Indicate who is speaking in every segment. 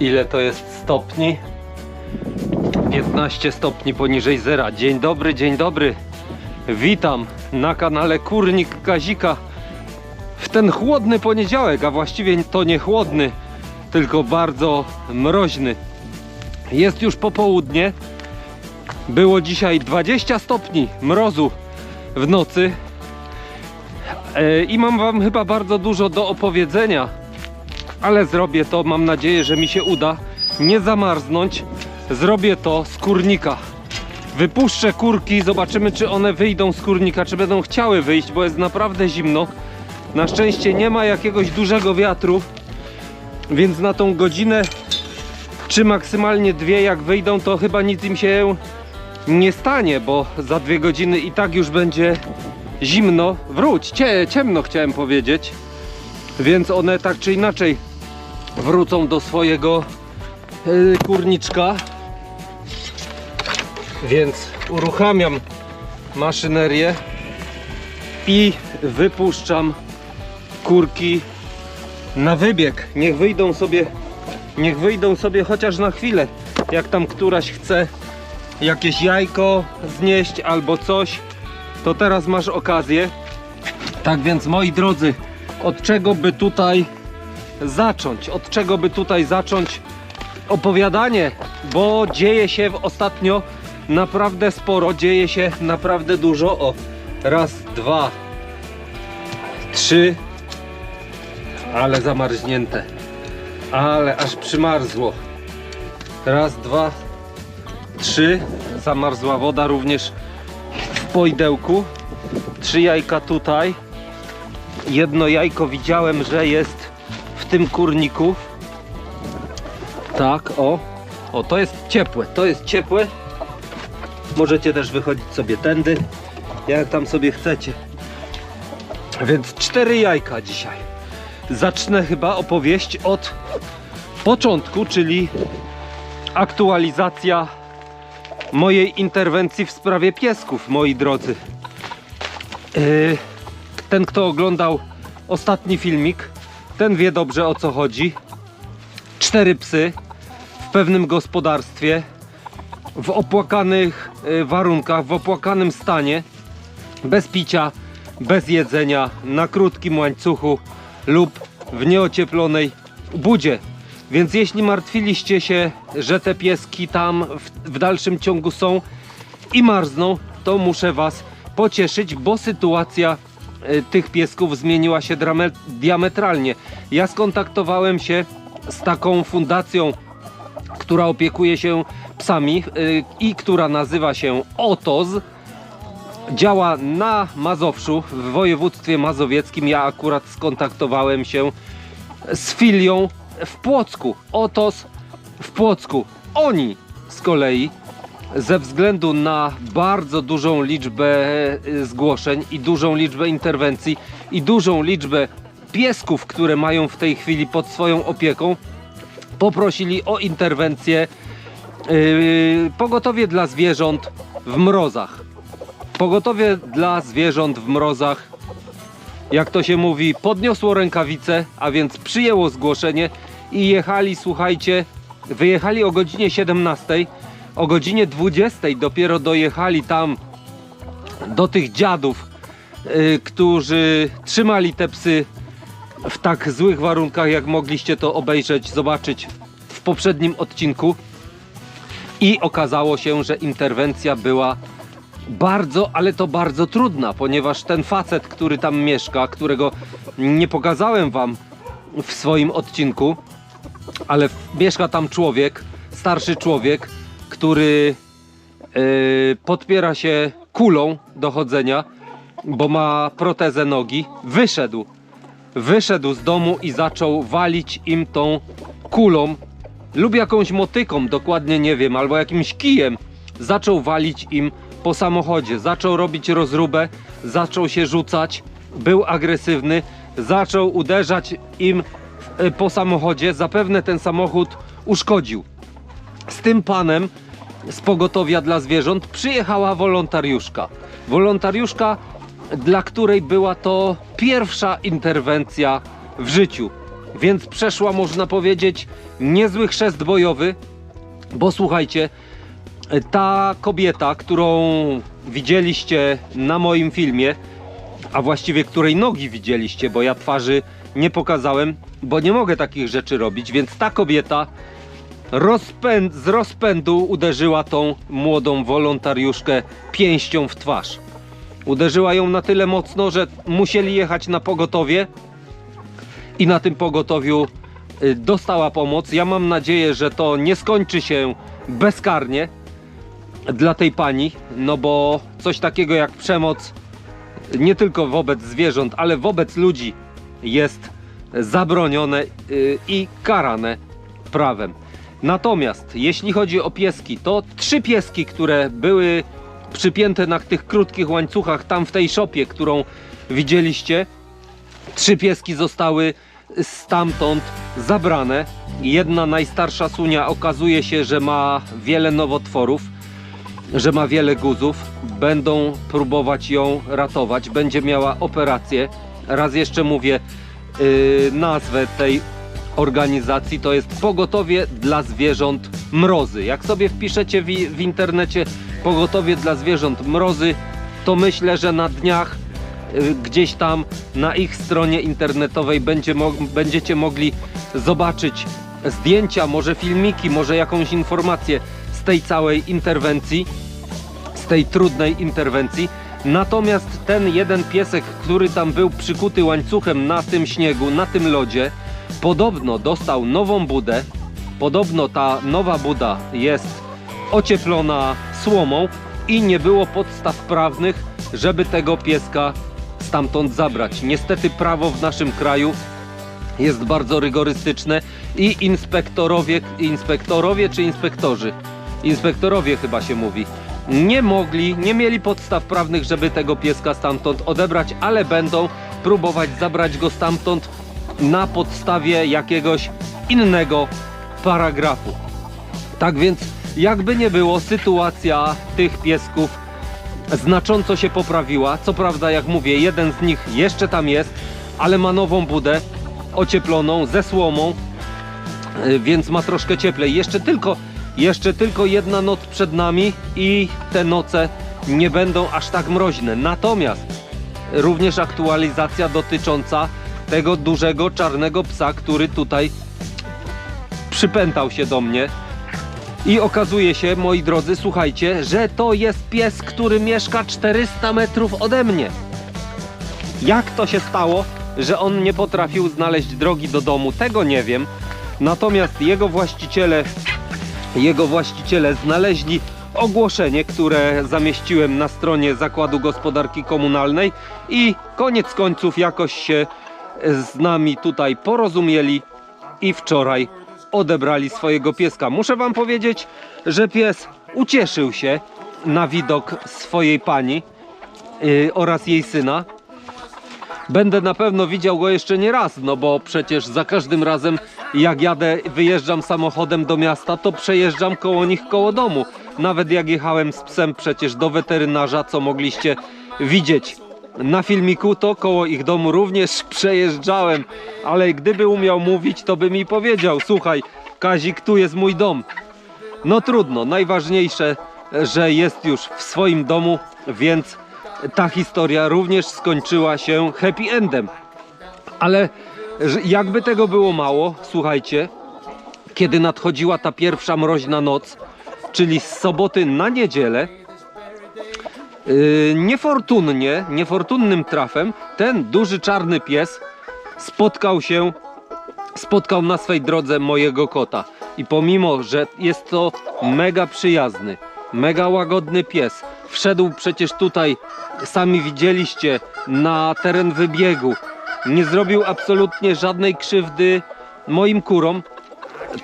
Speaker 1: Ile to jest stopni? 15 stopni poniżej zera. Dzień dobry, dzień dobry. Witam na kanale Kurnik Kazika w ten chłodny poniedziałek, a właściwie to nie chłodny, tylko bardzo mroźny. Jest już popołudnie. Było dzisiaj 20 stopni mrozu w nocy. E, I mam wam chyba bardzo dużo do opowiedzenia, ale zrobię to, mam nadzieję, że mi się uda nie zamarznąć. Zrobię to z kurnika. Wypuszczę kurki, zobaczymy czy one wyjdą z kurnika, czy będą chciały wyjść, bo jest naprawdę zimno. Na szczęście nie ma jakiegoś dużego wiatru, więc na tą godzinę, czy maksymalnie dwie, jak wyjdą, to chyba nic im się nie stanie, bo za dwie godziny i tak już będzie zimno. Wróć, cie, ciemno chciałem powiedzieć. Więc one tak czy inaczej wrócą do swojego yy, kurniczka. Więc uruchamiam maszynerię i wypuszczam kurki na wybieg. Niech wyjdą sobie, niech wyjdą sobie chociaż na chwilę. Jak tam któraś chce jakieś jajko znieść albo coś, to teraz masz okazję. Tak więc moi drodzy, od czego by tutaj zacząć? Od czego by tutaj zacząć opowiadanie? Bo dzieje się ostatnio naprawdę sporo, dzieje się naprawdę dużo. O, raz, dwa, trzy, ale zamarznięte, ale aż przymarzło. Raz, dwa, trzy, zamarzła woda również w pojdełku. Trzy jajka tutaj. Jedno jajko widziałem, że jest tym kurniku. Tak, o. O, to jest ciepłe, to jest ciepłe. Możecie też wychodzić sobie tędy, jak tam sobie chcecie. Więc cztery jajka dzisiaj. Zacznę chyba opowieść od początku, czyli aktualizacja mojej interwencji w sprawie piesków, moi drodzy. Yy, ten, kto oglądał ostatni filmik, ten wie dobrze o co chodzi. Cztery psy w pewnym gospodarstwie, w opłakanych yy, warunkach, w opłakanym stanie, bez picia, bez jedzenia, na krótkim łańcuchu lub w nieocieplonej budzie. Więc jeśli martwiliście się, że te pieski tam w, w dalszym ciągu są i marzną, to muszę Was pocieszyć, bo sytuacja y, tych piesków zmieniła się diametralnie. Ja skontaktowałem się z taką fundacją, która opiekuje się psami y, i która nazywa się OTOZ. Działa na Mazowszu, w województwie mazowieckim. Ja akurat skontaktowałem się z filią w Płocku. Otos w Płocku. Oni z kolei ze względu na bardzo dużą liczbę y, zgłoszeń i dużą liczbę interwencji i dużą liczbę piesków, które mają w tej chwili pod swoją opieką, poprosili o interwencję yy, pogotowie dla zwierząt w mrozach. Pogotowie dla zwierząt w mrozach jak to się mówi, podniosło rękawice, a więc przyjęło zgłoszenie i jechali, słuchajcie, wyjechali o godzinie 17, o godzinie 20 dopiero dojechali tam do tych dziadów, y, którzy trzymali te psy w tak złych warunkach, jak mogliście to obejrzeć, zobaczyć w poprzednim odcinku. I okazało się, że interwencja była bardzo, ale to bardzo trudna, ponieważ ten facet, który tam mieszka, którego nie pokazałem wam w swoim odcinku, ale mieszka tam człowiek, starszy człowiek, który yy, podpiera się kulą do chodzenia, bo ma protezę nogi, wyszedł. Wyszedł z domu i zaczął walić im tą kulą lub jakąś motyką, dokładnie nie wiem, albo jakimś kijem. Zaczął walić im po samochodzie, zaczął robić rozróbę, zaczął się rzucać, był agresywny, zaczął uderzać im e, po samochodzie. Zapewne ten samochód uszkodził. Z tym panem z pogotowia dla zwierząt przyjechała wolontariuszka. Wolontariuszka, dla której była to pierwsza interwencja w życiu. Więc przeszła, można powiedzieć, niezły chrzest bojowy, bo słuchajcie, ta kobieta, którą widzieliście na moim filmie, a właściwie której nogi widzieliście, bo ja twarzy nie pokazałem, bo nie mogę takich rzeczy robić, więc ta kobieta rozpęd, z rozpędu uderzyła tą młodą wolontariuszkę pięścią w twarz. Uderzyła ją na tyle mocno, że musieli jechać na pogotowie i na tym pogotowiu y, dostała pomoc. Ja mam nadzieję, że to nie skończy się bezkarnie dla tej pani, no bo coś takiego jak przemoc nie tylko wobec zwierząt, ale wobec ludzi jest zabronione y, i karane prawem. Natomiast jeśli chodzi o pieski, to trzy pieski, które były przypięte na tych krótkich łańcuchach tam w tej szopie, którą widzieliście, trzy pieski zostały stamtąd zabrane. Jedna najstarsza sunia okazuje się, że ma wiele nowotworów, że ma wiele guzów. Będą próbować ją ratować. Będzie miała operację. Raz jeszcze mówię yy, nazwę tej organizacji. To jest Pogotowie dla Zwierząt Mrozy. Jak sobie wpiszecie w, w internecie Pogotowie dla Zwierząt Mrozy, to myślę, że na dniach y, gdzieś tam na ich stronie internetowej będzie mo będziecie mogli zobaczyć zdjęcia, może filmiki, może jakąś informację z tej całej interwencji, z tej trudnej interwencji. Natomiast ten jeden piesek, który tam był przykuty łańcuchem na tym śniegu, na tym lodzie, podobno dostał nową budę. Podobno ta nowa buda jest ocieplona słomą i nie było podstaw prawnych, żeby tego pieska stamtąd zabrać. Niestety prawo w naszym kraju jest bardzo rygorystyczne i inspektorowie, inspektorowie czy inspektorzy, inspektorowie chyba się mówi, nie mogli, nie mieli podstaw prawnych, żeby tego pieska stamtąd odebrać, ale będą próbować zabrać go stamtąd na podstawie jakiegoś innego paragrafu. Tak więc, jakby nie było, sytuacja tych piesków znacząco się poprawiła. Co prawda, jak mówię, jeden z nich jeszcze tam jest, ale ma nową budę ocieploną ze słomą, y, więc ma troszkę cieplej. Jeszcze tylko, jeszcze tylko jedna noc przed nami i te noce nie będą aż tak mroźne. Natomiast również aktualizacja dotycząca tego dużego czarnego psa, który tutaj przypętał się do mnie. I okazuje się, moi drodzy, słuchajcie, że to jest pies, który mieszka 400 metrów ode mnie. Jak to się stało, że on nie potrafił znaleźć drogi do domu, tego nie wiem. Natomiast jego właściciele, jego właściciele znaleźli ogłoszenie, które zamieściłem na stronie Zakładu Gospodarki Komunalnej i koniec końców jakoś się z nami tutaj porozumieli i wczoraj odebrali swojego pieska. Muszę wam powiedzieć, że pies ucieszył się na widok swojej pani yy, oraz jej syna. Będę na pewno widział go jeszcze nie raz, no bo przecież za każdym razem jak jadę, wyjeżdżam samochodem do miasta, to przejeżdżam koło nich koło domu. Nawet jak jechałem z psem przecież do weterynarza, co mogliście widzieć na filmiku, to koło ich domu również przejeżdżałem. Ale gdyby umiał mówić, to by mi powiedział, słuchaj, Kazik, tu jest mój dom. No trudno, najważniejsze, że jest już w swoim domu, więc ta historia również skończyła się happy endem. Ale jakby tego było mało, słuchajcie, kiedy nadchodziła ta pierwsza mroźna noc, czyli z soboty na niedzielę, yy, niefortunnie, niefortunnym trafem, ten duży czarny pies spotkał się, spotkał na swej drodze mojego kota. I pomimo, że jest to mega przyjazny, mega łagodny pies, wszedł przecież tutaj, sami widzieliście, na teren wybiegu, nie zrobił absolutnie żadnej krzywdy moim kurom,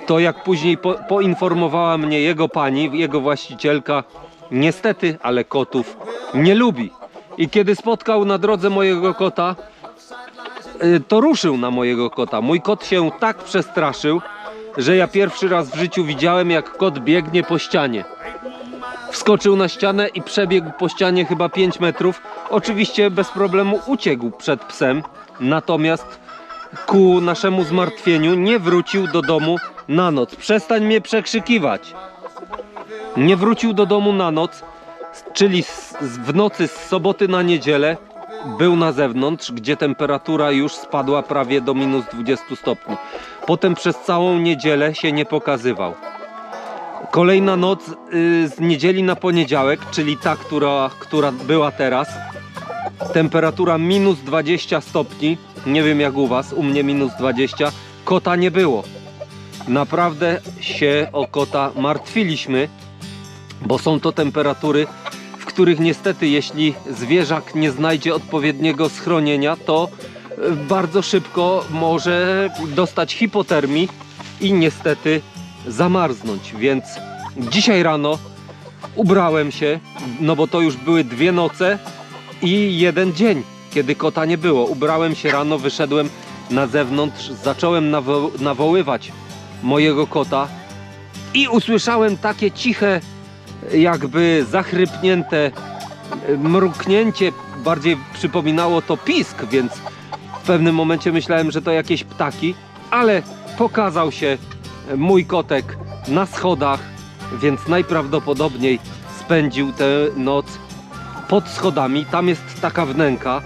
Speaker 1: to jak później po, poinformowała mnie jego pani, jego właścicielka, niestety, ale kotów nie lubi. I kiedy spotkał na drodze mojego kota, y, to ruszył na mojego kota. Mój kot się tak przestraszył, że ja pierwszy raz w życiu widziałem, jak kot biegnie po ścianie. Wskoczył na ścianę i przebiegł po ścianie chyba 5 metrów. Oczywiście bez problemu uciekł przed psem, natomiast ku naszemu zmartwieniu nie wrócił do domu na noc. Przestań mnie przekrzykiwać. Nie wrócił do domu na noc, czyli w nocy z soboty na niedzielę był na zewnątrz, gdzie temperatura już spadła prawie do minus 20 stopni. Potem przez całą niedzielę się nie pokazywał. Kolejna noc y, z niedzieli na poniedziałek, czyli ta, która, która była teraz. Temperatura minus 20 stopni. Nie wiem jak u was, u mnie minus 20. Kota nie było. Naprawdę się o kota martwiliśmy, bo są to temperatury, w których niestety, jeśli zwierzak nie znajdzie odpowiedniego schronienia, to y, bardzo szybko może dostać hipotermii i niestety zamarznąć. Więc dzisiaj rano ubrałem się, no bo to już były dwie noce i jeden dzień, kiedy kota nie było. Ubrałem się rano, wyszedłem na zewnątrz, zacząłem nawo- nawoływać mojego kota i usłyszałem takie ciche, jakby zachrypnięte e, mruknięcie, bardziej przypominało to pisk, więc w pewnym momencie myślałem, że to jakieś ptaki, ale pokazał się mój kotek na schodach, więc najprawdopodobniej spędził tę noc pod schodami. Tam jest taka wnęka.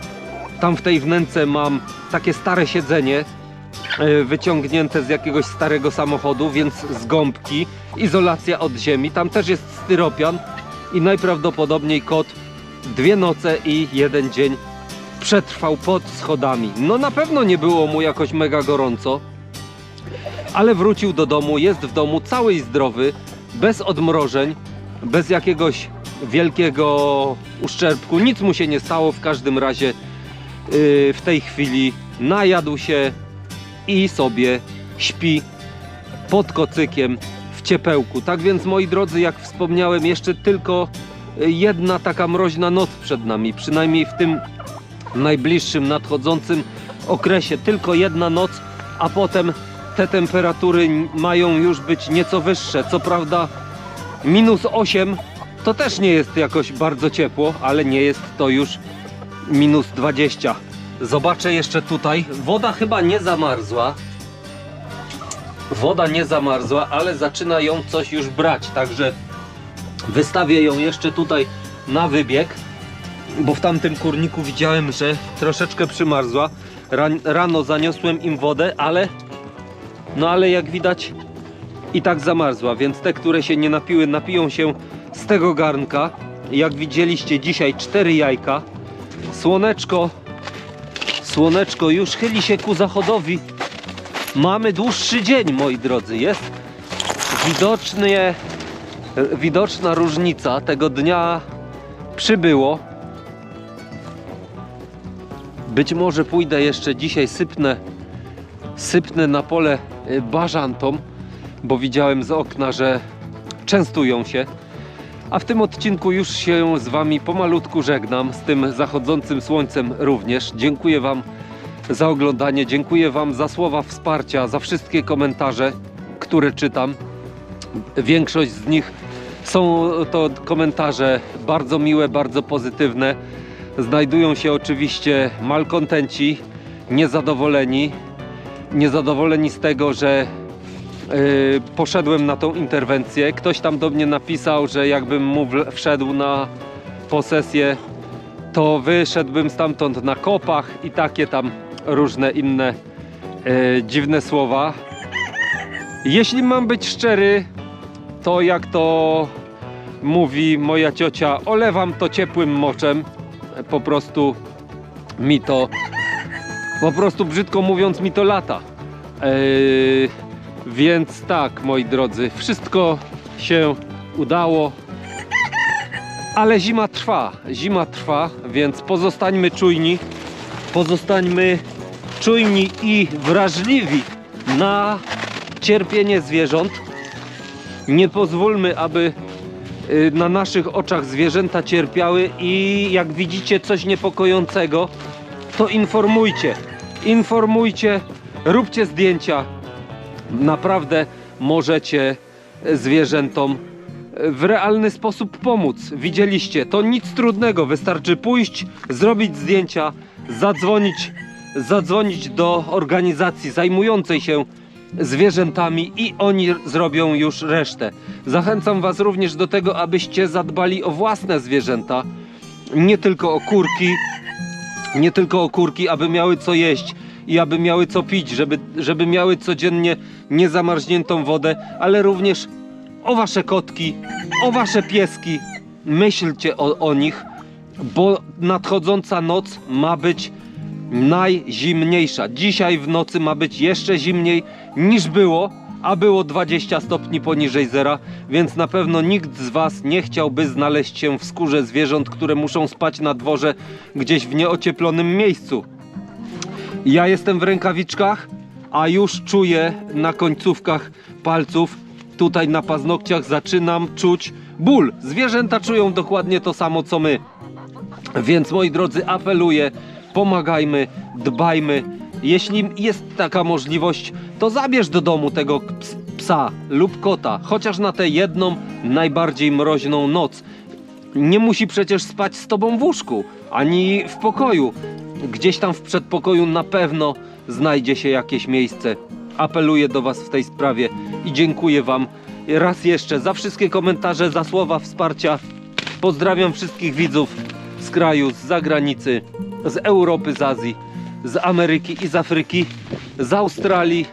Speaker 1: Tam w tej wnęce mam takie stare siedzenie wyciągnięte z jakiegoś starego samochodu, więc z gąbki, izolacja od ziemi. Tam też jest styropian i najprawdopodobniej kot dwie noce i jeden dzień przetrwał pod schodami. No na pewno nie było mu jakoś mega gorąco, ale wrócił do domu, jest w domu cały i zdrowy, bez odmrożeń, bez jakiegoś wielkiego uszczerbku. Nic mu się nie stało, w każdym razie yy, w tej chwili najadł się i sobie śpi pod kocykiem w ciepełku. Tak więc moi drodzy, jak wspomniałem, jeszcze tylko y, jedna taka mroźna noc przed nami, przynajmniej w tym najbliższym nadchodzącym okresie. Tylko jedna noc, a potem te temperatury mają już być nieco wyższe. Co prawda minus 8 to też nie jest jakoś bardzo ciepło, ale nie jest to już minus 20. Zobaczę jeszcze tutaj. Woda chyba nie zamarzła. Woda nie zamarzła, ale zaczyna ją coś już brać, także wystawię ją jeszcze tutaj na wybieg, bo w tamtym kurniku widziałem, że troszeczkę przymarzła. Ran, rano zaniosłem im wodę, ale no ale jak widać i tak zamarzła, więc te, które się nie napiły, napiją się z tego garnka. Jak widzieliście dzisiaj cztery jajka. Słoneczko, słoneczko już chyli się ku zachodowi. Mamy dłuższy dzień, moi drodzy. Jest widocznie, widoczna różnica. Tego dnia przybyło. Być może pójdę jeszcze dzisiaj sypnę, sypnę na pole y, bażantom, bo widziałem z okna, że częstują się. A w tym odcinku już się z Wami pomalutku żegnam, z tym zachodzącym słońcem również. Dziękuję Wam za oglądanie, dziękuję Wam za słowa wsparcia, za wszystkie komentarze, które czytam. Większość z nich są to komentarze bardzo miłe, bardzo pozytywne. Znajdują się oczywiście malkontenci, niezadowoleni, niezadowoleni z tego, że poszedłem na tą interwencję. Ktoś tam do mnie napisał, że jakbym mu wszedł na posesję, to wyszedłbym stamtąd na kopach i takie tam różne inne yy, dziwne słowa. Jeśli mam być szczery, to jak to mówi moja ciocia, olewam to ciepłym moczem. Po prostu mi to, po prostu brzydko mówiąc, mi to lata. Yy, więc tak, moi drodzy, wszystko się udało. Ale zima trwa, zima trwa, więc pozostańmy czujni. Pozostańmy czujni i wrażliwi na cierpienie zwierząt. Nie pozwólmy, aby y, na naszych oczach zwierzęta cierpiały i jak widzicie coś niepokojącego, to informujcie. Informujcie, róbcie zdjęcia, naprawdę możecie zwierzętom w realny sposób pomóc. Widzieliście, to nic trudnego, wystarczy pójść, zrobić zdjęcia, zadzwonić zadzwonić do organizacji zajmującej się zwierzętami i oni zrobią już resztę. Zachęcam Was również do tego, abyście zadbali o własne zwierzęta, nie tylko o kurki, nie tylko o kurki, aby miały co jeść i aby miały co pić, żeby, żeby miały codziennie niezamarzniętą wodę, ale również o wasze kotki, o wasze pieski. Myślcie o, o nich, bo nadchodząca noc ma być najzimniejsza. Dzisiaj w nocy ma być jeszcze zimniej niż było, a było 20 stopni poniżej zera, więc na pewno nikt z Was nie chciałby znaleźć się w skórze zwierząt, które muszą spać na dworze gdzieś w nieocieplonym miejscu. Ja jestem w rękawiczkach, a już czuję na końcówkach palców, tutaj na paznokciach zaczynam czuć ból. Zwierzęta czują dokładnie to samo co my. Więc moi drodzy, apeluję, pomagajmy, dbajmy. Jeśli jest taka możliwość, to zabierz do domu tego ps- psa lub kota, chociaż na tę jedną najbardziej mroźną noc. Nie musi przecież spać z tobą w łóżku, ani w pokoju. Gdzieś tam w przedpokoju na pewno znajdzie się jakieś miejsce. Apeluję do Was w tej sprawie i dziękuję Wam raz jeszcze za wszystkie komentarze, za słowa wsparcia. Pozdrawiam wszystkich widzów z kraju, z zagranicy, z Europy, z Azji, z Ameryki i z Afryki, z Australii.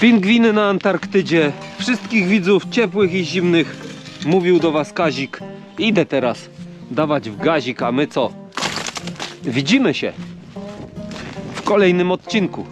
Speaker 1: Pingwiny na Antarktydzie, wszystkich widzów ciepłych i zimnych. Mówił do Was Kazik. Idę teraz dawać w gazik, a my co? Widzimy się w kolejnym odcinku.